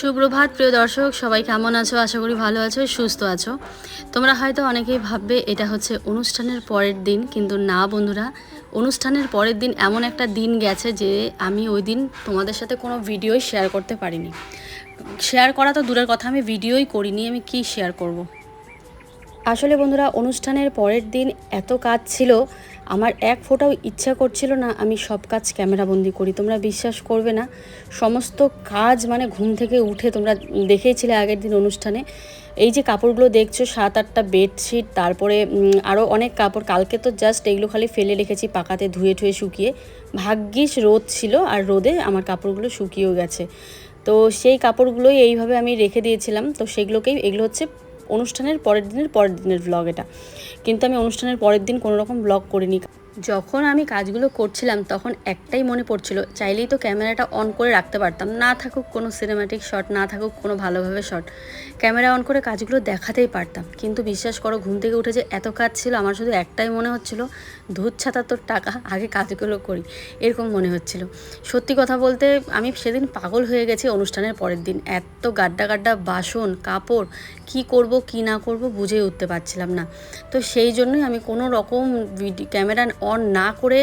সুপ্রভাত, প্রিয় দর্শক, সবাই কেমন আছো? আশা করি ভালো আছো, সুস্থ আছো। তোমরা হয়তো অনেকেই ভাববে এটা হচ্ছে অনুষ্ঠানের পরের দিন, কিন্তু না বন্ধুরা, অনুষ্ঠানের পরের দিন এমন একটা দিন গেছে যে আমি ওই দিন তোমাদের সাথে কোনো ভিডিওই শেয়ার করতে পারিনি। শেয়ার করা তো দূরের কথা, আমি ভিডিওই করিনি, আমি কি শেয়ার করব। আসলে বন্ধুরা, অনুষ্ঠানের পরের দিন এত কাজ ছিল, আমার এক ফোটাও ইচ্ছা করছিল না আমি সব কাজ ক্যামেরাবন্দি করি। তোমরা বিশ্বাস করবে না, সমস্ত কাজ মানে ঘুম থেকে উঠে তোমরা দেখেইছিলে আগের দিন অনুষ্ঠানে। এই যে কাপড়গুলো দেখছ, সাত আটটা বেডশিট, তারপরে আরও অনেক কাপড়, কালকে তো জাস্ট এগুলো খালি ফেলে রেখেছি পাকাতে ধুয়ে ঠুয়ে শুকিয়ে। ভাগ্যিস রোদ ছিল আর রোদে আমার কাপড়গুলো শুকিয়েও গেছে। তো সেই কাপড়গুলোই এইভাবে আমি রেখে দিয়েছিলাম। তো সেগুলোকেই, এগুলো হচ্ছে অনুষ্ঠানের পরের দিনের পরের দিনের ব্লগ এটা। কিন্তু আমি অনুষ্ঠানের পরের দিন কোনো রকম ব্লগ করিনি। যখন আমি কাজগুলো করছিলাম, তখন একটাই মনে পড়ছিল, চাইলেই তো ক্যামেরাটা অন করে রাখতে পারতাম। না থাকুক কোনো সিনেমাটিক শট না থাকুক কোনো ভালোভাবে শট ক্যামেরা অন করে কাজগুলো দেখাতেই পারতাম। কিন্তু বিশ্বাস করো, ঘুম থেকে উঠে যে এত কাজ ছিল, আমার শুধু একটাই মনে হচ্ছিল, ধূত ছাতাত্তর টাকা আগে কাজগুলো করি, এরকম মনে হচ্ছিল। সত্যি কথা বলতে, আমি সেদিন পাগল হয়ে গেছি অনুষ্ঠানের পরের দিন। এত গাড্ডা গাড্ডা বাসন, কাপড়, কি করব, কি না করব বুঝে উঠতে পারছিলাম না। তো সেই জন্যই আমি কোনো রকম ক্যামেরা অন না করে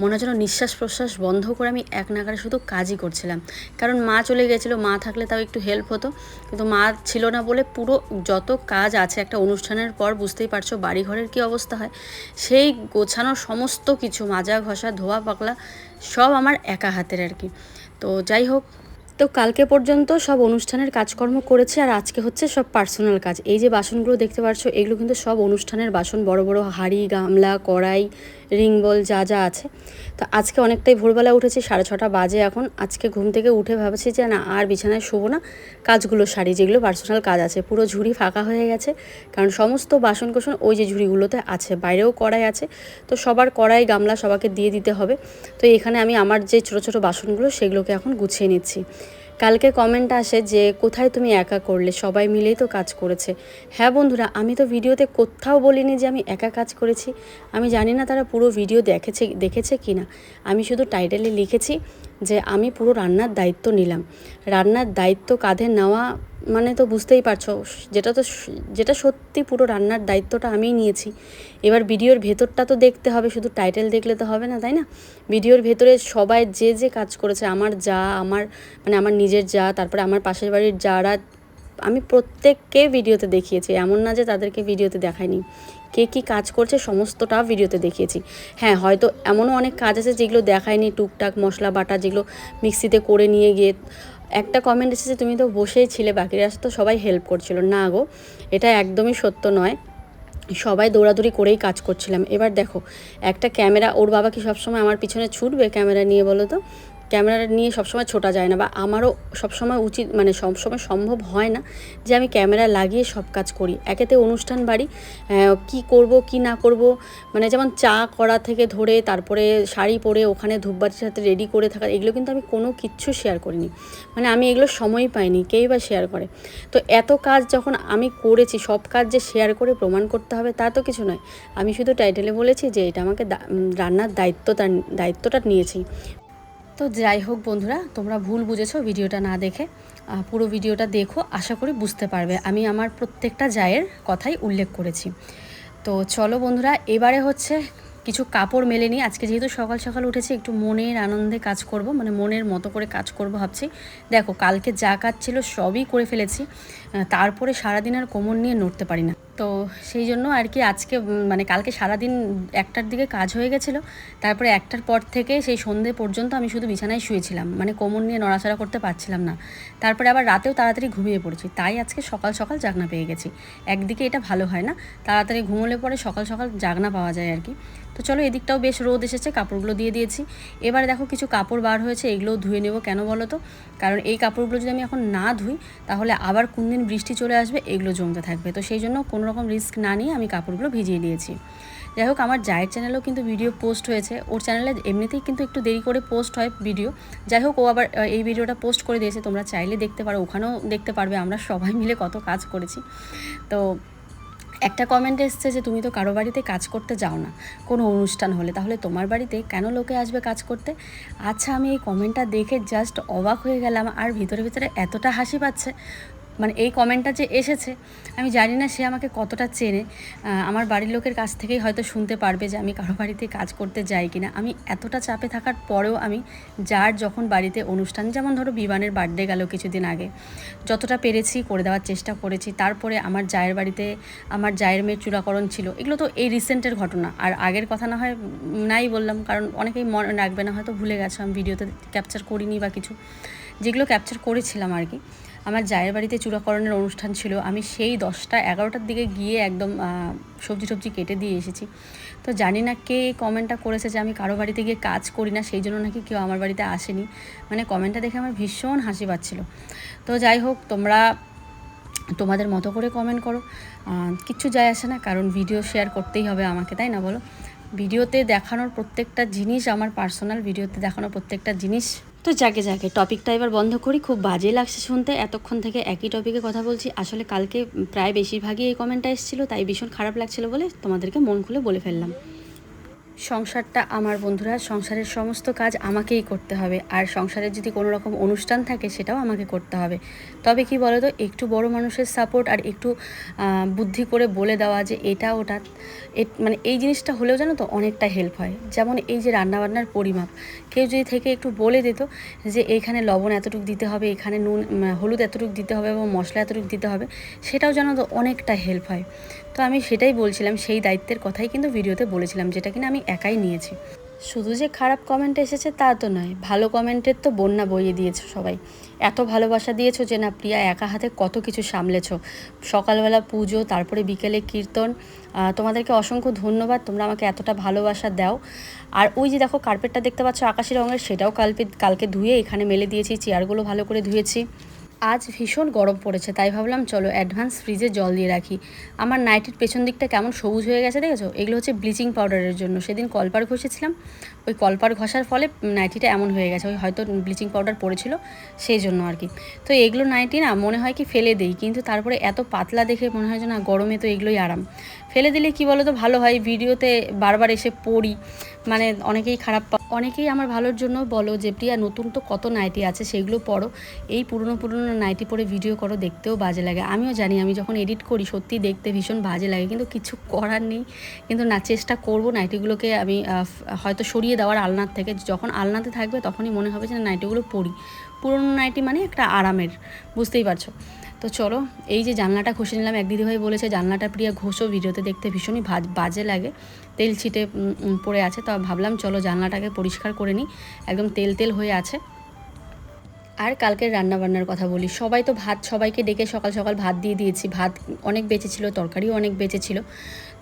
মনে হচ্ছিল নিঃশ্বাস প্রশ্বাস বন্ধ করে আমি এক নাগারে শুধু কাজই করছিলাম। কারণ মা চলে গেছিল, মা থাকলে তাও একটু হেল্প হতো। কিন্তু মা ছিল না বলে পুরো যত কাজ আছে একটা অনুষ্ঠানের পর বুঝতেই পারছ বাড়ি ঘরের কী অবস্থা হয়। সেই গোছানোর সমস্ত কিছু, মাজা ঘষা, ধোয়া পাকলা, সব আমার একা হাতের আর কি। তো যাই হোক, তো কালকে পর্যন্ত সব অনুষ্ঠানের কাজকর্ম করেছে আর আজকে হচ্ছে সব পার্সোনাল কাজ। এই যে বাসনগুলো দেখতে পাচ্ছ এগুলো কিন্তু সব অনুষ্ঠানের বাসন। বড় বড় হাঁড়ি, গামলা, কড়াই রিং বল যা যা আছে। তো আজকে অনেকটাই ভোরবেলা উঠেছি, সাড়ে ছটা বাজে এখন। আজকে ঘুম থেকে উঠে ভাবছি যে না, আর বিছানায় শোবো না। কাজগুলো সারি, যেগুলো পার্সোনাল কাজ আছে। পুরো ঝুড়ি ফাঁকা হয়ে গেছে, কারণ সমস্ত বাসন কোসন ওই যে ঝুড়িগুলোতে আছে, বাইরেও কড়াই আছে। তো সবার কড়াই গামলা সবাইকে দিয়ে দিতে হবে। তো এখানে আমি আমার যে ছোটো ছোটো বাসনগুলো, সেগুলোকে এখন গুছিয়ে নিচ্ছি। কালকে কমেন্ট আসে যে, কোথায় তুমি একা করলে? সবাই মিলেই তো কাজ করেছে। হ্যাঁ বন্ধুরা, আমি তো ভিডিওতে কোথাও বলিনি যে আমি একা কাজ করেছি। আমি জানি না তারা পুরো ভিডিও দেখেছে দেখেছে কি না। আমি শুধু টাইটেলে লিখেছি যে, আমি পুরো রান্নার দায়িত্ব নিলাম। রান্নার দায়িত্ব কাঁধে নেওয়া মানে তো বুঝতেই পারছ, যেটা তো যেটা সত্যি পুরো রান্নার দায়িত্বটা আমিই নিয়েছি। এবার ভিডিওর ভেতরটা তো দেখতে হবে, শুধু টাইটেল দেখলে তো হবে না, তাই না? ভিডিওর ভেতরে সবাই যে যে কাজ করেছে, আমার যা, আমার মানে আমার নিজের যা, তারপরে আমার পাশের বাড়ির যারা, আমি প্রত্যেককে ভিডিওতে দেখিয়েছি, এমন না যে তাদেরকে ভিডিওতে দেখায়নি কে কী কাজ করছে সমস্তটা ভিডিওতে দেখিয়েছি। হ্যাঁ হয়তো এমনও অনেক কাজ আছে যেগুলো দেখায়নি টুকটাক মশলা বাটা যেগুলো মিক্সিতে করে নিয়ে গিয়ে একটা কমেন্ট এসেছে, তুমি তো বসেই ছিলে, বাকিরা তো সবাই হেল্প করছিল। না গো, এটা একদমই সত্য নয়। সবাই দৌড়াদৌড়ি করেই কাজ করছিলাম। এবার দেখো, একটা ক্যামেরা ওর বাবা কি সবসময় আমার পিছনে ছুটবে ক্যামেরা নিয়ে বলো তো? ক্যামেরা নিয়ে সবসময় ছোটা যায় না বা আমারও সবসময় উচিত মানে সবসময় সম্ভব হয় না যে আমি ক্যামেরা লাগিয়ে সব কাজ করি। একেতে অনুষ্ঠান বাড়ি কি করব, কি না করব মানে যেমন চা করা থেকে ধরে তারপরে শাড়ি পরে ওখানে ধূপবাতির সাথে রেডি করে থাকা, এগুলো কিন্তু আমি কোনো কিচ্ছু শেয়ার করিনি। মানে আমি এগুলো সময় পাইনি, কেই বা শেয়ার করে। তো এত কাজ যখন আমি করেছি, সব কাজ যে শেয়ার করে প্রমাণ করতে হবে তা তো কিছু নয়। আমি শুধু টাইটেলে বলেছি যে এটা আমাকে রান্নার দায়িত্বটা দায়িত্বটা নিয়েছি। তো যাই হোক বন্ধুরা, তোমরা ভুল বুঝেছ ভিডিওটা না দেখে। পুরো ভিডিওটা দেখো, আশা করি বুঝতে পারবে। আমি আমার প্রত্যেকটা জায়ের কথাই উল্লেখ করেছি। তো চলো বন্ধুরা, এবারে হচ্ছে কিছু কাপড় মেলে নিই। আজকে যেহেতু সকাল সকাল উঠেছি, একটু মনের আনন্দে কাজ করব মানে মনের মতো করে কাজ করব ভাবছি। দেখো, কালকে যা কাজ ছিল সবই করে ফেলেছি তারপরে সারাদিন আর কোমর নিয়ে নড়তে পারি না। তো সেই জন্য আর কি আজকে মানে কালকে সারাদিন একটার দিকে কাজ হয়ে গেছিল। তারপরে একটার পর থেকে সেই সন্ধে পর্যন্ত আমি শুধু বিছানায় শুয়েছিলাম। মানে কোমর নিয়ে নড়াচড়া করতে পারছিলাম না। তারপরে আবার রাতেও তাড়াতাড়ি ঘুমিয়ে পড়েছি। তাই আজকে সকাল সকাল জাগনা পেয়ে গেছি। একদিকে এটা ভালো হয় না। তাড়াতাড়ি ঘুমোলে পরে সকাল সকাল জাগনা পাওয়া যায় আর কি। তো চলো এদিকটাও বেশ রোদ এসেছে, কাপড়গুলো দিয়ে দিয়েছি। এবারে দেখো কিছু কাপড় বার হয়েছে, এগুলোও ধুয়ে নেব। কেন বলো তো? কারণ এই কাপড়গুলো যদি আমি এখন না ধুই, তাহলে আবার কোন দিন বৃষ্টি চলে আসবে, এগুলো জমতে থাকবে। তো সেই জন্য কোনো রকম রিস্ক না নিয়ে আমি কাপড়গুলো ভিজিয়ে দিয়েছি যাই হোক, আমার জায়ের চ্যানেলেও কিন্তু ভিডিও পোস্ট হয়েছে। ওর চ্যানেলে এমনিতেই কিন্তু একটু দেরি করে পোস্ট হয় ভিডিও যাই হোক, ও আবার এই ভিডিওটা পোস্ট করে দিয়েছে। তোমরা চাইলে দেখতে পারো, ওখানেও দেখতে পারবে। আমরা সবাই মিলে কত কাজ করেছি। তো একটা কমেন্ট এসছে যে, তুমি তো কারও বাড়িতে কাজ করতে যাও না। কোনো অনুষ্ঠান হলে। তাহলে তোমার বাড়িতে কেন লোকে আসবে কাজ করতে? আচ্ছা আমি এই কমেন্টটা দেখে জাস্ট অবাক হয়ে গেলাম। আর ভিতরে ভিতরে এতটা হাসি পাচ্ছে। মানে এই কমেন্টটা যে এসেছে, আমি জানি না সে আমাকে কতটা চেনে। আমার বাড়ির লোকের কাছ থেকেই হয়তো শুনতে পারবে যে আমি কারও বাড়িতে কাজ করতে যাই কি না আমি এতটা চাপে থাকার পরেও আমি যার যখন বাড়িতে অনুষ্ঠান, যেমন ধরো বিমানের বার্থডে গেল কিছুদিন আগে, যতটা পেরেছি করে দেওয়ার চেষ্টা করেছি। তারপরে আমার জায়ের বাড়িতে আমার জায়ের মেয়ের চূড়াকরণ ছিল। এগুলো তো এই রিসেন্টের ঘটনা। আর আগের কথা না হয় নাই বললাম, কারণ অনেকেই মনে রাখবে না, হয়তো ভুলে গেছো, আমি ভিডিওতে ক্যাপচার করিনি বা কিছু। যেগুলো ক্যাপচার করেছিলাম আর কি। আমার জায়ের বাড়িতে চূড়াকরণের অনুষ্ঠান ছিল। আমি সেই দশটা এগারোটার দিকে গিয়ে একদম সবজি টবজি কেটে দিয়ে এসেছি। তো জানি না কে কমেন্টটা করেছে যে আমি কারও বাড়িতে গিয়ে কাজ করি না, সেই জন্য নাকি কেউ আমার বাড়িতে আসেনি। মানে কমেন্টটা দেখে আমার ভীষণ হাসি পাচ্ছিল। তো যাই হোক, তোমরা তোমাদের মতো করে কমেন্ট করো। কিচ্ছু যায় আসে না, কারণ ভিডিও শেয়ার করতেই হবে আমাকে, তাই না বলো? ভিডিওতে দেখানোর প্রত্যেকটা জিনিস, আমার পার্সোনাল ভিডিওতে দেখানোর প্রত্যেকটা জিনিস তো যাকে যাকে টপিকটা এবার বন্ধ করি, খুব বাজে লাগছে শুনতে। এতক্ষণ থেকে একই টপিকে কথা বলছি। আসলে কালকে প্রায় বেশিরভাগই এই কমেন্টটা এসেছিল, তাই ভীষণ খারাপ লাগছিল বলে তোমাদেরকে মন খুলে বলে ফেললাম। সংসারটা আমার বন্ধুরা, সংসারের সমস্ত কাজ আমাকেই করতে হবে। আর সংসারের যদি কোনো রকম অনুষ্ঠান থাকে, সেটাও আমাকে করতে হবে। তবে কি বলো তো একটু বড় মানুষের সাপোর্ট আর একটু বুদ্ধি করে বলে দেওয়া যে এটা, ওটা মানে এই জিনিসটা হলেও জানো তো, অনেকটা হেল্প হয়। যেমন এই যে রান্নাবান্নার পরিমাপ। কেউ যদি থেকে একটু বলে দিত যে এখানে লবণ এতটুকু দিতে হবে, এখানে নুন হলুদ এতটুকু দিতে হবে এবং মশলা এতটুকু দিতে হবে, সেটাও জানো তো অনেকটা হেল্প হয়। তো আমি সেটাই বলছিলাম, সেই দায়িত্বের কথাই কিন্তু ভিডিওতে বলেছিলাম, যেটা কিনা আমি একাই নিয়েছি। শুধু যে খারাপ কমেন্ট এসেছে তা তো নয়, ভালো কমেন্টের তো বন্যা বইয়ে দিয়েছ সবাই। এত ভালোবাসা দিয়েছ যে না, প্রিয়া, একা হাতে কত কিছু সামলেছো। সকালবেলা পুজো, তারপরে বিকেলে কীর্তন তোমাদেরকে অসংখ্য ধন্যবাদ, তোমরা আমাকে এতটা ভালোবাসা দাও। আর ওই যে দেখো কার্পেটটা দেখতে পাচ্ছ আকাশি রঙের, সেটাও কালকে কালকে ধুয়ে এখানে মেলে দিয়েছি, চেয়ারগুলো ভালো করে ধুয়েছি। আজ ভীষণ গরম পড়েছে, তাই ভাবলাম চলো অ্যাডভান্স ফ্রিজে জল দিয়ে রাখি। আমার নাইটির পেছন দিকটা কেমন সবুজ হয়ে গেছে দেখেছ? এগুলো হচ্ছে ব্লিচিং পাউডারের জন্য। সেদিন কলপার ঘষেছিলাম, ওই কলপার ঘষার ফলে নাইটিটা এমন হয়ে গেছে, ওই হয়তো ব্লিচিং পাউডার পড়েছিল সেই জন্য আর কি। তো এগুলো নাইটি না মনে হয় কি ফেলে দেই, কিন্তু তারপরে এত পাতলা দেখে মনে হয় যে না গরমে তো এগুলোই আরাম। ফেলে দিলে কি বলো তো ভালো হয়। ভিডিওতে বারবার এসে পড়ি মানে অনেকেই খারাপ অনেকেই আমার ভালোর জন্য বলো যে, প্রিয়া, নতুন তো কত নাইটি আছে, সেগুলো পড়ো। এই পুরনো পুরনো নাইটি পরে ভিডিও করো, দেখতেও বাজে লাগে। আমিও জানি, আমি যখন এডিট করি, সত্যি দেখতে ভীষণ বাজে লাগে, কিন্তু কিছু করার নেই। কিন্তু না, চেষ্টা করব নাইটিগুলোকে আমি হয়তো সরিয়ে দেওয়ার আলনার থেকে। যখন আলনাতে থাকবে, তখনই মনে হবে যে নাইটিগুলো পড়ি। পুরনো নাইটি মানে একটা আরামের, বুঝতেই পারছ? তো চলো, এই যে জানলাটা ঘষে নিলাম, এক দিদিভাই বলেছে জানলাটা প্রিয়া ঘষো, ভিডিওতে দেখতে ভীষণই ভাজ- বাজে লাগে। তেল ছিটে পড়ে আছে, তো ভাবলাম চলো জানলাটাকে পরিষ্কার করে নিই, একদম তেল তেল হয়ে আছে। আর কালকের রান্নাবান্নার কথা বলি, সবাই তো ভাত, সবাইকে ডেকে সকাল সকাল ভাত দিয়ে দিয়েছি, ভাত অনেক বেঁচেছিল, তরকারিও অনেক বেঁচেছিল।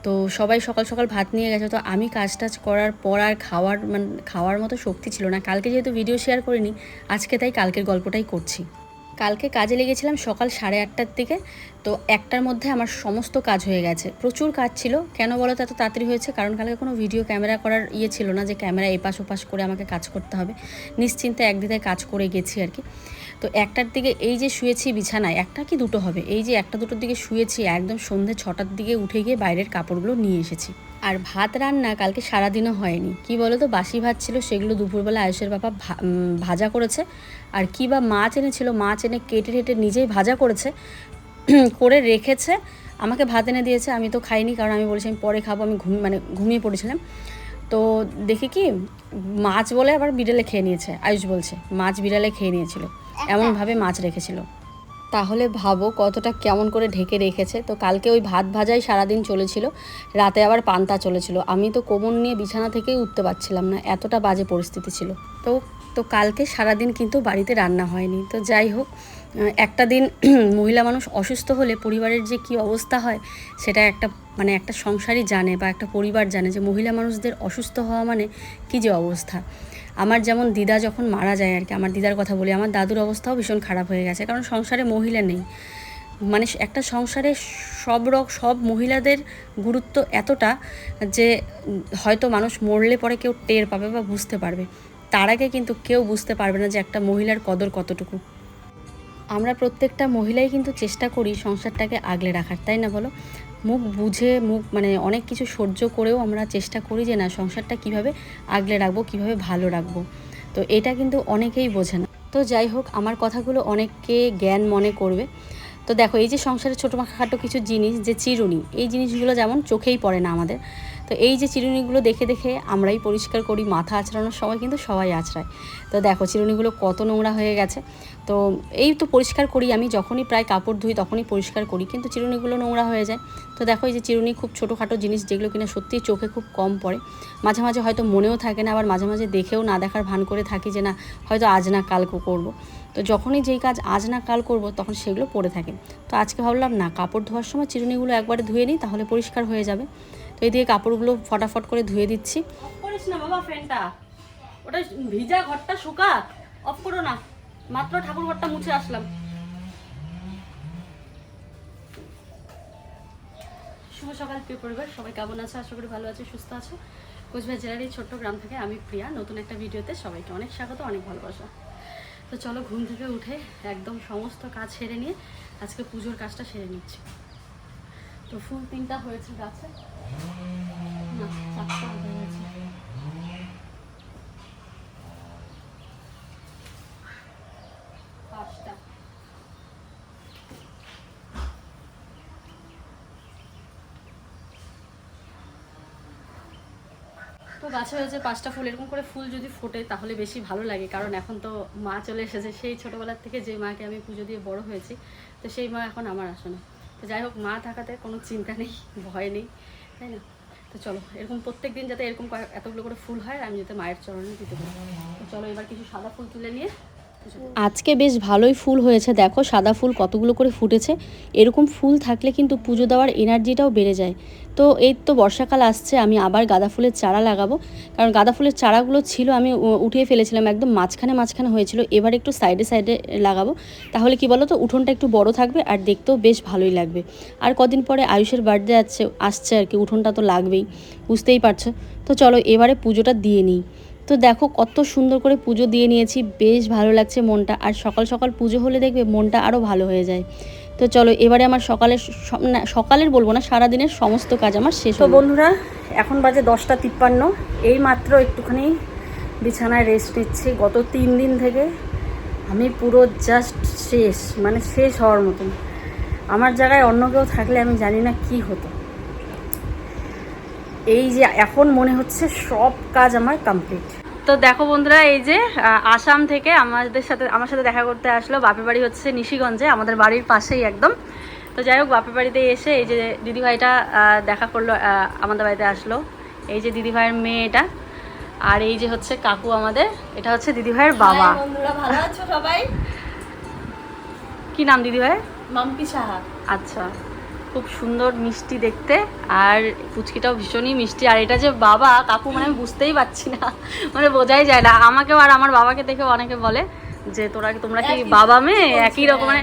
তো সবাই সকাল সকাল ভাত নিয়ে গেছে, তো আমি কাজ টাজ করার পর আর খাওয়ার মানে খাওয়ার মতো শক্তি ছিল না, কালকে যেহেতু ভিডিও শেয়ার করিনি, আজকে তাই কালকের গল্পটাই করছি। কালকে কাজে লেগেছিলাম সকাল সাড়ে আটটার দিকে, তো একটার মধ্যে আমার সমস্ত কাজ হয়ে গেছে। প্রচুর কাজ ছিল। কেন বলো তো এত তাড়াতাড়ি হয়েছে? কারণ কালকে কোনো ভিডিও ক্যামেরা করার ইয়ে ছিল না যে ক্যামেরা এপাশ ওপাশ করে আমাকে কাজ করতে হবে। নিশ্চিন্তে একদিকে কাজ করে গেছি আর কি। তো একটার দিকে এই যে শুয়েছি বিছানায়, একটা কি দুটো হবে? এই যে একটা দুটোর দিকে শুয়েছি, একদম সন্ধে ছটার দিকে উঠে গিয়ে বাইরের কাপড়গুলো নিয়ে এসেছি। আর ভাত রান্না কালকে সারাদিনও হয়নি। কি বলো তো বাসি ভাত ছিল সেগুলো দুপুরবেলা আয়ুষের বাবা ভাজা করেছে। আর কি বা মাছ এনেছিল মাছ এনে কেটে টেটে নিজেই ভাজা করেছে করে রেখেছে। আমাকে ভাত এনে দিয়েছে আমি তো খাইনি কারণ আমি বলেছি আমি পরে খাব আমি ঘুম মানে ঘুমিয়ে পড়েছিলাম। তো দেখি কি মাছ বলে আবার বিড়ালে খেয়ে নিয়েছে আয়ুষ বলছে মাছ বিড়ালে খেয়ে নিয়েছিল। এমনভাবে মাছ রেখেছিল। তাহলে ভাবো কতটা কেমন করে ঢেকে রেখেছে। তো কালকে ওই ভাত ভাজাই সারাদিন চলেছিল, রাতে আবার পান্তা চলেছিল। আমি তো কোমর নিয়ে বিছানা থেকেই উঠতে পারছিলাম না, এতটা বাজে পরিস্থিতি ছিল। তো তো কালকে সারাদিন কিন্তু বাড়িতে রান্না হয়নি। তো যাই হোক একটা দিন মহিলা মানুষ অসুস্থ হলে পরিবারের যে কি অবস্থা হয়, সেটা একটা মানে একটা সংসারই জানে বা একটা পরিবার জানে যে মহিলা মানুষদের অসুস্থ হওয়া মানে কী যে অবস্থা। আমার যেমন দিদা যখন মারা যায় আর কি, আমার দিদার কথা বলি, আমার দাদুর অবস্থাও ভীষণ খারাপ হয়ে গেছে, কারণ সংসারে মহিলা নেই। মানে একটা সংসারে সব রক, সব মহিলাদের গুরুত্ব এতটা যে হয়তো মানুষ মরলে পরে কেউ টের পাবে বা বুঝতে পারবে। তার আগে কিন্তু কেউ বুঝতে পারবে না যে একটা মহিলার কদর কতটুকু। আমরা প্রত্যেকটা মহিলাই কিন্তু চেষ্টা করি সংসারটাকে আগলে রাখার, তাই না বলো? মুখ বুঝে, মুখ মানে অনেক কিছু সহ্য করেও আমরা চেষ্টা করি যে না, সংসারটা কীভাবে আগলে রাখব, কীভাবে ভালো রাখব। তো এটা কিন্তু অনেকেই বোঝে না। তো যাই হোক, আমার কথাগুলো অনেককে জ্ঞান মনে করবে। তো দেখো, এই যে সংসারে ছোটোখাটো কিছু জিনিস, যে চিরুনি, এই জিনিসগুলো যেমন চোখেই পড়ে না আমাদের, তো এই যে চিরুনিগুলো দেখে দেখে আমরাই পরিষ্কার করি, মাথা আঁচড়ানোর সময় কিন্তু সবাই আঁচড়ায় তো দেখো, চিরুনিগুলো কত নোংরা হয়ে গেছে। তো এই তো পরিষ্কার করি আমি, যখনই প্রায় কাপড় ধুই তখনই পরিষ্কার করি, কিন্তু চিরুনিগুলো নোংরা হয়ে যায়। তো দেখো এই যে চিরুনি খুব ছোটোখাটো জিনিস যেগুলো কিনা সত্যিই চোখে খুব কম পড়ে। মাঝে মাঝে হয়তো মনেও থাকে না, আবার মাঝে মাঝে দেখেও না দেখার ভান করে থাকি যে না, হয়তো আজ না কাল করব। তো যখনই যেই কাজ আজ না কাল করব তখন সেগুলো পড়ে থাকে। তো আজকে ভাবলাম না, কাপড় ধোয়ার সময় চিরুনিগুলো একবারে ধুয়ে নিই তাহলে পরিষ্কার হয়ে যাবে। তো এদিকে কাপড়গুলো ফটাফট করে ধুয়ে দিচ্ছি। না বাবা ফ্যানটা। ওটা ভিজা ঘরটা শুকা অফ করো না। মাত্র ঠাকুর ঘরটা মুছে আসলাম। শুভ সকাল, প্রিয় পরিবার। সবাই কেমন আছে? আশা করি ভালো আছে, সুস্থ আছে। কোচবিহার জেলার এই ছোট্ট গ্রাম থেকে আমি প্রিয়া। নতুন একটা ভিডিওতে সবাইকে অনেক স্বাগত, অনেক ভালোবাসা। তো চলো, ঘুম থেকে উঠে একদম সমস্ত কাজ সেরে নিয়ে আজকে পুজোর কাজটা সেরে নিচ্ছি। তো ফুল তিনটা হয়েছে গাছে না চারটা হয়ে গেছে পাঁচটা তো গাছে হয়েছে পাঁচটা ফুল এরকম করে ফুল যদি ফোটে তাহলে বেশি ভালো লাগে, কারণ এখন তো মা চলে এসেছে, সেই ছোটোবেলার থেকে যে মাকে আমি পুজো দিয়ে বড় হয়েছি, তো সেই মা এখন আমার আসে না তো যাই হোক, মা থাকাতে কোনো চিন্তা নেই, ভয় নেই, তাই না? তো চলো, এরকম প্রত্যেক দিন যাতে এরকম এতগুলো করে ফুল হয় আমি যাতে মায়ের চরণে দিতে পারি। তো চলো এবার কিছু সাদা ফুল তুলে নিয়ে আজকে বেশ ভালোই ফুল হয়েছে। দেখো সাদা ফুল কতগুলো করে ফুটেছে। এরকম ফুল থাকলে কিন্তু পুজো দেওয়ার এনার্জিটাও বেড়ে যায়। তো এই তো বর্ষাকাল আসছে, আমি আবার গাঁদা ফুলের চারা লাগাবো। কারণ গাঁদা ফুলের চারাগুলো ছিল, আমি উঠিয়ে ফেলেছিলাম, একদম মাঝখানে মাঝখানে হয়েছিল। এবার একটু সাইডে সাইডে লাগাবো। তাহলে কি বলো তো উঠোনটা একটু বড় থাকবে আর দেখতেও বেশ ভালোই লাগবে। আর কদিন পরে আয়ুষের বার্থডে আছে, আসছে আর কি, উঠোনটা তো লাগবেই, বুঝতেই পারছ। তো চলো এবারে পুজোটা দিয়ে নিই। তো দেখো কত সুন্দর করে পুজো দিয়ে নিয়েছি বেশ ভালো লাগছে মনটা। আর সকাল সকাল পুজো হলে দেখবে মনটা আরও ভালো হয়ে যায়। তো চলো এবারে আমার সকালের না, সকালের বলব না সারাদিনের সমস্ত কাজ আমার শেষ তো বন্ধুরা এখন বাজে দশটা তিপ্পান্ন। এই মাত্র একটুখানি বিছানায় রেস্ট নিচ্ছি। গত তিন দিন থেকে আমি পুরো জাস্ট শেষ মানে শেষ হওয়ার মতন। আমার জায়গায় অন্য কেউ থাকলে আমি জানি না কি হতো। এই যে এখন মনে হচ্ছে সব কাজ আমার কমপ্লিট তো দেখো বন্ধুরা এই যে আসাম থেকে আমাদের সাথে আমার সাথে দেখা করতে আসলো বাপের বাড়ি হচ্ছে নিশিগঞ্জে আমাদের বাড়ির পাশেই একদম। তো যাই হোক বাপের বাড়িতে এসে এই যে দিদিভাইটা আহ, দেখা করল আমাদের বাড়িতে আসলো। এই যে দিদিভাইয়ের মেয়ে এটা আর এই যে হচ্ছে কাকু আমাদের এটা হচ্ছে দিদিভাইয়ের বাবা। হাই বন্ধুরা ভালো আছো সবাই? কি নাম দিদিভাই মাম্পি সাহা। আচ্ছা। খুব সুন্দর মিষ্টি দেখতে আর পুচকিটাও ভীষণই মিষ্টি। আর এটা যে বাবা কাকু মানে আমি বুঝতেই পারছি না। মানে বোঝাই যায় না। আমাকেও আর আমার বাবাকে দেখে অনেকে বলে যে তোরা তোমরা কি বাবা মেয়ে? একই রকম মানে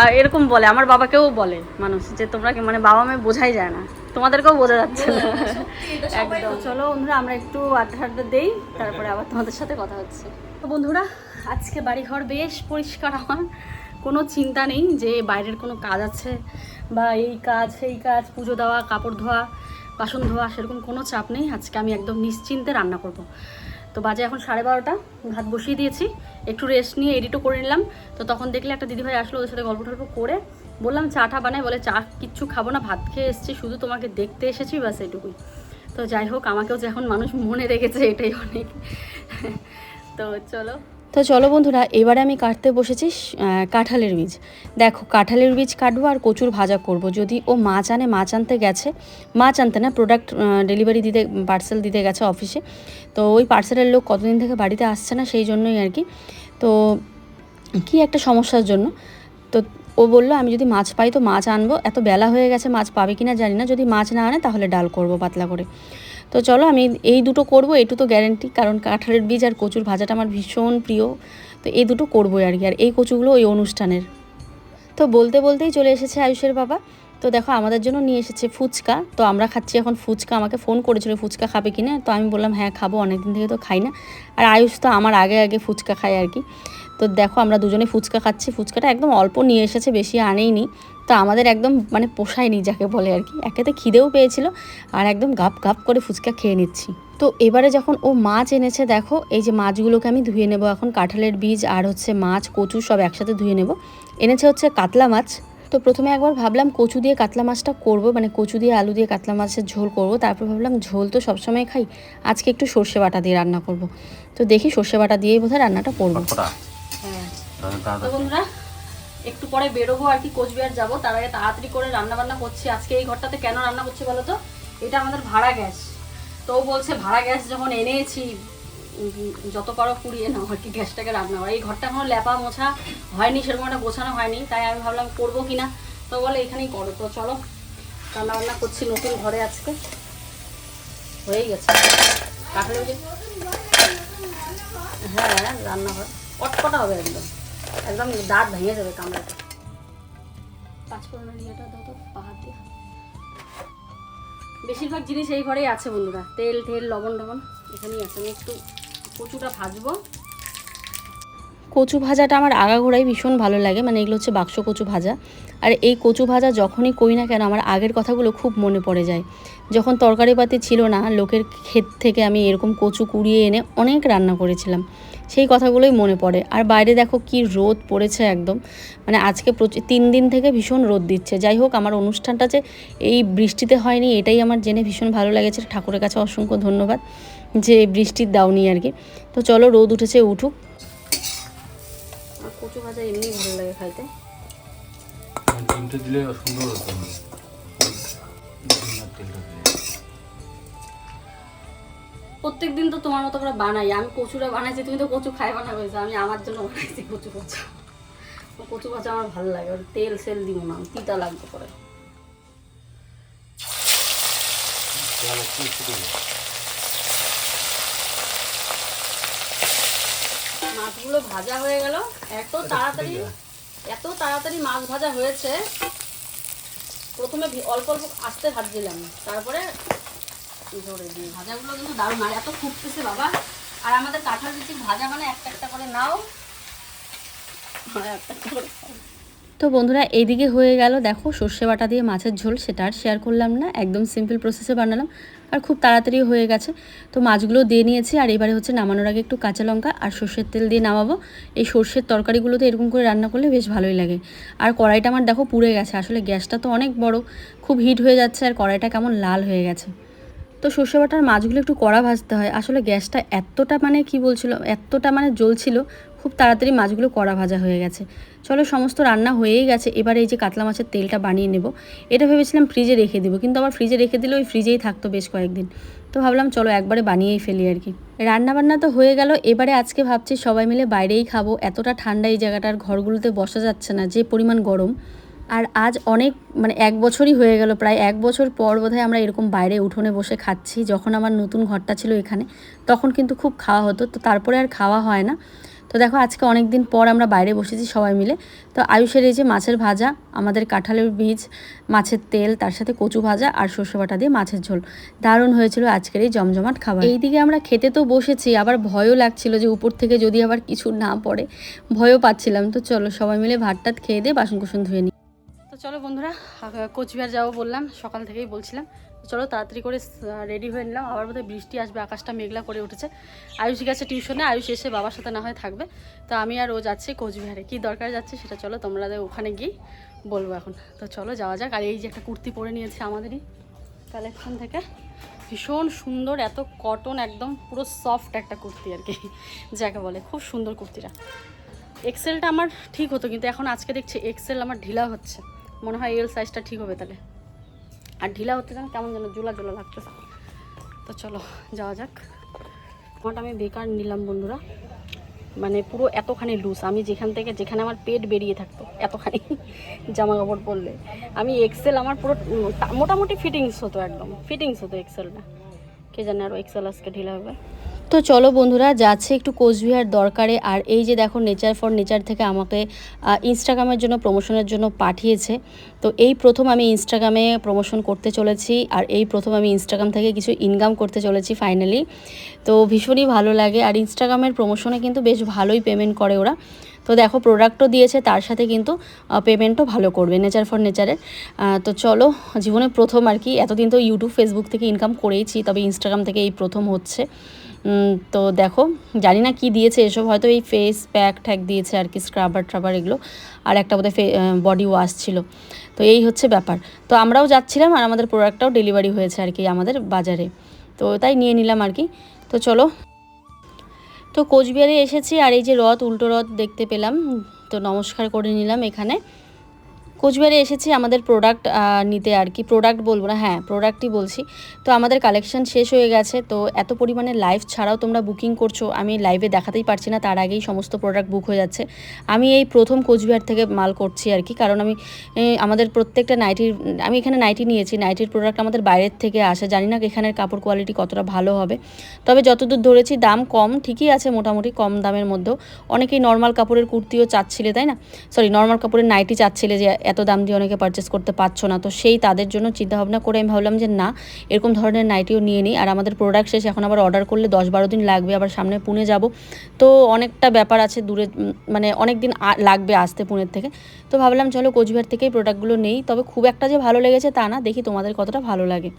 আর এরকম বলে। আমার বাবাকেও বলে মানুষ যে তোমরা কি মানে বাবা মেয়ে বোঝাই যায় না। তোমাদেরকেও বোঝা যাচ্ছে না। একদম। চলো বন্ধুরা আমরা একটু আড্ডা আড্ডা দেই তারপরে আবার তোমাদের সাথে কথা হচ্ছে। তো বন্ধুরা আজকে বাড়িঘর বেশ পরিষ্কার আমার। কোনো চিন্তা নেই যে বাইরের কোনো কাজ আছে বা এই কাজ, সেই কাজ, পুজো দেওয়া, কাপড় ধোয়া, বাসন ধোয়া, সেরকম কোনো চাপ নেই। আজকে আমি একদম নিশ্চিন্তে রান্না করব। তো বাজে এখন সাড়ে বারোটা, ভাত বসিয়ে দিয়েছি। একটু রেস্ট নিয়ে এডিটও করে নিলাম। তো তখন দেখলে একটা দিদিভাই আসলো ওদের সাথে গল্প টল্প করে। বললাম, চা চাটা বানাই। বলে, চা কিচ্ছু খাব না, ভাত খেয়ে এসেছি, শুধু তোমাকে দেখতে এসেছি বাস এটুকুই তো যাই হোক, আমাকেও যে এখন মানুষ মনে রেখেছে, এটাই অনেক। তো চলো। তো চলো বন্ধুরা, এবারে আমি কাটতে বসেছি কাঁঠালের বীজ। দেখো, কাঁঠালের বীজ কাটবো আর কচুর ভাজা করব। যদি ও মাছ আনে, মাছ আনতে গেছে, মাছ আনতে না প্রোডাক্ট ডেলিভারি দিতে পার্সেল দিতে গেছে অফিসে তো ওই পার্সেলের লোক কতদিন থেকে বাড়িতে আসছে না, সেই জন্যই আর কি। তো কি একটা সমস্যার জন্য, তো ও বলল, আমি যদি মাছ পাই তো মাছ আনব। এত বেলা হয়ে গেছে, মাছ পাবে কিনা জানি না। যদি মাছ না আনে, তাহলে ডাল করব পাতলা করে। তো চলো আমি এই দুটো করব এটু তো গ্যারেন্টি কারণ কাঁঠালের বীজ আর কচুর ভাজাটা আমার ভীষণ প্রিয়। তো এই দুটো করবোই আর কি, আর এই কচুগুলো ওই অনুষ্ঠানের। তো বলতে বলতেই চলে এসেছে আয়ুষের বাবা। তো দেখো, আমাদের জন্য নিয়ে এসেছে ফুচকা। তো আমরা খাচ্ছি এখন ফুচকা। আমাকে ফোন করেছিল, ফুচকা খাবে কিনা তো আমি বললাম হ্যাঁ খাব। অনেকদিন থেকে তো খাই না। আর আয়ুষ তো আমার আগে আগে ফুচকা খায় আর কি। তো দেখো, আমরা দুজনে ফুচকা খাচ্ছি। ফুচকাটা একদম অল্প নিয়ে এসেছে, বেশি আনেইনি। তো আমাদের একদম মানে পোষায়নি যাকে বলে আর কি। একেতে খিদেও পেয়েছিল আর একদম গাপ গাপ করে ফুচকা খেয়ে নিচ্ছি। তো এবারে যখন ও মাছ এনেছে, দেখো, এই যে মাছগুলোকে আমি ধুয়ে নেব এখন। কাঁঠালের বীজ আর হচ্ছে মাছ, কচু সব একসাথে ধুয়ে নেব। এনেছে হচ্ছে কাতলা মাছ। তো প্রথমে একবার ভাবলাম কচু দিয়ে কাতলা মাছটা করব মানে কচু দিয়ে আলু দিয়ে কাতলা মাছের ঝোল করব। তারপর ভাবলাম ঝোল তো সবসময় খাই আজকে একটু সর্ষে বাটা দিয়ে রান্না করব। তো দেখি সর্ষে বাটা দিয়েই বোধহয় রান্নাটা করব। হ্যাঁ। তো বন্ধুরা একটু পরে বেরোবো আর কি কোচবিহার যাব। তার আগে তাড়াতাড়ি করে রান্না বান্না করছি। আজকে এই ঘরটাতে কেন রান্না করছি বলো তো? এটা আমাদের ভাড়া গ্যাস। তো বলছে ভাড়া গ্যাস যখন এনেছি যত পারো পুড়িয়ে নাও আর কি, গ্যাসটাকে রান্না হয় এই ঘরটা এখনও ল্যাপা মোছা হয়নি, সেরকম একটা গোছানো হয়নি, তাই আমি ভাবলাম করব কিনা। তো বলে এখানেই করো, তো চলো রান্না বান্না করছি নতুন ঘরে আজকে। হয়েই গেছে। কাঠের যে হ্যাঁ রান্নাঘর কটকটা হবে একদম। একদম দাঁত ভেঙে যাবে কামড়াটা পাঁচফোড়নের ইয়েটা দাও তো পাহাড় দিয়ে। বেশিরভাগ জিনিস এই ঘরেই আছে বন্ধুরা। তেল তেল লবণ, টবণ এখানেই আছে। আমি একটু কচুটা ভাজবো। কচু ভাজাটা আমার আগাগোড়াই ভীষণ ভালো লাগে মানে এগুলো হচ্ছে বাক্স কচু ভাজা। আর এই কচু ভাজা যখনই করি না কেন, আমার আগের কথাগুলো খুব মনে পড়ে যায়। যখন তরকারিপাতি ছিল না, লোকের ক্ষেত থেকে আমি এরকম কচু কুড়িয়ে এনে অনেক রান্না করেছিলাম। সেই কথাগুলোই মনে পড়ে। আর বাইরে দেখো কি রোদ পড়েছে একদম। মানে আজকে তিন দিন থেকে ভীষণ রোদ দিচ্ছে। যাই হোক, আমার অনুষ্ঠানটা যে এই বৃষ্টিতে হয়নি, এটাই আমার জেনে ভীষণ ভালো লেগেছে। ঠাকুরের কাছে অসংখ্য ধন্যবাদ। যে বৃষ্টির দাওনি আর কি। তো চলো রোদ উঠেছে উঠুক। কচু ভাজা এমনি ভালো লাগে খাইতে। ডিমটা দিলে সুন্দর হতো দিলে। প্রত্যেক দিন তো তোমার মতো করে বানাই। আমি কচুটা বানাইছি তুমি তো কচু খাই বানা হয়েছে আমি আমার জন্য বানাইছি কচু ও কচু ভাজা আমার ভালো লাগে। ওর তেল সেল দিব না তিতা লাগবে করে তেল একটু একটু দেবে। মাছগুলো ভাজা হয়ে গেল। এত তাড়াতাড়ি এত তাড়াতাড়ি মাছ ভাজা হয়েছে প্রথমে অল্প অল্প আস্তে ভাজছিলাম। তারপরে ধরে দিয়ে। ভাজাগুলো কিন্তু দারুণ। আর এত ফুটতেছে বাবা। আর আমাদের কাঁঠাল বিচির ভাজা মানে একটা একটা করে নাও। একটা একটা করে। তো বন্ধুরা, এইদিকে হয়ে গেল, দেখো সর্ষে বাটা দিয়ে মাছের ঝোল, সেটা আর শেয়ার করলাম না, একদম সিম্পল প্রসেসে বানালাম, আর খুব তাড়াতাড়ি হয়ে গেছে। তো মাছগুলো দিয়ে নিয়েছি, আর এবারে হচ্ছে নামানোর আগে একটু কাঁচা লঙ্কা আর সর্ষের তেল দিয়ে নামাবো। এই সর্ষের তরকারিগুলোতে এরকম করে রান্না করলে বেশ ভালোই লাগে। আর কড়াইটা আমার দেখো পুড়ে গেছে, আসলে গ্যাসটা তো অনেক বড়, খুব হিট হয়ে যাচ্ছে, আর কড়াইটা কেমন লাল হয়ে গেছে। তো সর্ষে বাটার মাছগুলো একটু কড়া ভাজতে হয়, আসলে গ্যাসটা এতটা মানে কি বলছিল, এতটা মানে জ্বলছিল খুব তাড়াতাড়ি মাছগুলো কড়া ভাজা হয়ে গেছে। চলো সমস্ত রান্না হয়েই গেছে, এবার এই যে কাতলা মাছের তেলটা বানিয়ে নেব। এটা ভেবেছিলাম ফ্রিজে রেখে দেবো, কিন্তু আবার ফ্রিজে রেখে দিলে ওই ফ্রিজেই থাকতো বেশ কয়েকদিন। তো ভাবলাম চলো একবারে বানিয়েই ফেলি আর কি। রান্না বান্না তো হয়ে গেল, এবারে আজকে ভাবছি সবাই মিলে বাইরেই খাব। এতটা ঠান্ডা এই জায়গাটার ঘরগুলোতে বসা যাচ্ছে না, যে পরিমাণ গরম। আর আজ অনেক মানে এক বছরই হয়ে গেল, প্রায় এক বছর পর বোধহয় আমরা এরকম বাইরে উঠোনে বসে খাচ্ছি, যখন আমার নতুন ঘরটা ছিল এখানে, তখন কিন্তু খুব খাওয়া হতো। তো তারপরে আর খাওয়া হয় না। তো দেখো আজকে অনেক দিন পর আমরা বাইরে বসেছি সবাই মিলে। তো আয়ুষের এই যে মাছের ভাজা, আমাদের কাঁঠালের বীজ, মাছের তেল, তার সাথে কচু ভাজা আর সর্ষে বাটা দিয়ে মাছের ঝোল। দারুণ হয়েছিল আজকের এই জমজমাট খাবার। এইদিকে আমরা খেতে তো বসেছি, আবার ভয়ও লাগছিল যে উপর থেকে যদি আবার কিছু না পড়ে, ভয়ও পাচ্ছিলাম। তো চলো সবাই মিলে ভাত টাত খেয়ে দিয়ে বাসন কুসন ধুয়ে নিই তো চলো বন্ধুরা কোচবিহার যাব বললাম, সকাল থেকেই বলছিলাম। চলো তাড়াতাড়ি করে রেডি হয়ে নিলাম। আবার বোধহয় বৃষ্টি আসবে, আকাশটা মেঘলা করে উঠেছে। আয়ুষ গেছে টিউশনে আয়ুষ এসে বাবার সাথে না হয় থাকবে। তো আমি আর ও যাচ্ছি কোচবিহারে। কী দরকার যাচ্ছে সেটা চলো তোমরা ওখানে গিয়ে বলব এখন। তো চলো যাওয়া যাক। আর এই যে একটা কুর্তি পরে নিয়েছে আমাদেরই। কালেকশন থেকে ভীষণ সুন্দর, এত কটন একদম পুরো সফট একটা কুর্তি আর কি, যাকে বলে। খুব সুন্দর কুর্তিটা। এক্সেলটা আমার ঠিক হতো, কিন্তু এখন আজকে দেখছি এক্সেল আমার ঢিলা হচ্ছে। মনে হয় এল সাইজটা ঠিক হবে তাহলে। আর ঢিলা হচ্ছে যেন কেমন যেন জোলা জোলা লাগতেছে। তো চলো, যাওয়া যাক। আমারটা আমি বেকার নিলাম বন্ধুরা। মানে পুরো এতখানি লুজ আমি যেখান থেকে, যেখানে আমার পেট বেরিয়ে থাকতো, এতখানি জামা কাপড় পরলে। আমি এক্সেল আমার পুরো মোটামুটি ফিটিংস হতো একদম। ফিটিংস হতো এক্সেলটা কে জানে আরও এক্সেল আজকে ঢিলা হবে। তো চলো বন্ধুরা, যাচ্ছে একটু কোচবিহার দরকারে, আর এই যে দেখো নেচার ফর নেচার থেকে আমাকে ইনস্টাগ্রামের জন্য প্রমোশনের জন্য পাঠিয়েছে। তো এই প্রথম আমি ইনস্টাগ্রামে প্রমোশন করতে চলেছি, আর এই প্রথম আমি ইনস্টাগ্রাম থেকে কিছু ইনকাম করতে চলেছি ফাইনালি তো ভীষণই ভালো লাগে, আর ইনস্টাগ্রামের প্রমোশনে কিন্তু বেশ ভালোই পেমেন্ট করে ওরা। তো দেখো প্রোডাক্টও দিয়েছে, তার সাথে কিন্তু পেমেন্টও ভালো করবে নেচার ফর নেচারের তো চলো, জীবনে প্রথম আর কি, এতদিন তো ইউটিউব ফেসবুক থেকে ইনকাম করেইছি, তবে ইনস্টাগ্রাম থেকে এই প্রথম হচ্ছে। তো দেখো, জানি না কি দিয়েছে, এসব হয়তো এই ফেস প্যাক ঠ্যাক দিয়েছে আর কি স্ক্রাবার ট্রাবার এগুলো। আর একটা বোধহয় বডি ওয়াশ ছিল। তো এই হচ্ছে ব্যাপার। তো আমরাও যাচ্ছিলাম আর আমাদের প্রোডাক্টটাও ডেলিভারি হয়েছে আর কি আমাদের বাজারে। তো তাই নিয়ে নিলাম আর কি। তো চলো। তো কোচবিহারে এসেছি আর এই যে রথ, উল্টো রথ দেখতে পেলাম। তো নমস্কার করে নিলাম এখানে। কোচবিহারে এসেছি, আমাদের প্রোডাক্ট নিতে আর কি। প্রোডাক্ট বলব না হ্যাঁ প্রোডাক্টই বলছি। তো আমাদের কালেকশন শেষ হয়ে গেছে, তো এত পরিমাণে লাইভ ছাড়াও তোমরা বুকিং করছ, আমি লাইভে দেখাতেই পারছি না, তার আগেই সমস্ত প্রোডাক্ট বুক হয়ে যাচ্ছে। আমি এই প্রথম কোচবিহার থেকে মাল করছি আর কি, কারণ আমি আমাদের প্রত্যেকটা নাইটির আমি এখানে নাইটি নিয়েছি নাইটির প্রোডাক্ট আমাদের বাইরের থেকে আসে, জানি না এখানের কাপড় কোয়ালিটি কতটা ভালো হবে। তবে যতদূর ধরেছি, দাম কম, ঠিকই আছে মোটামুটি, কম দামের মধ্যেও। অনেকেই নর্মাল কাপড়ের কুর্তিও চাচ্ছিলে, তাই না? সরি নর্মাল কাপড়ের নাইটি চাচ্ছিলে যে এত দাম দিয়ে অনেকে পারচেস করতে পারছ না। তো সেই তাদের জন্য চিন্তাভাবনা করে আমি ভাবলাম যে না, এরকম ধরনের নাইটিও নিয়ে নিই। আর আমাদের প্রোডাক্ট শেষ, এখন আবার অর্ডার করলে দশ বারো দিন লাগবে, আবার সামনে পুনে যাব। তো অনেকটা ব্যাপার আছে দূরে মানে অনেক দিন লাগবে আসতে পুনের থেকে। তো ভাবলাম চলো কোচবিহার থেকেই প্রোডাক্টগুলো নেই। তবে খুব একটা যে ভালো লেগেছে তা না, দেখি তোমাদের কতটা ভালো লাগে।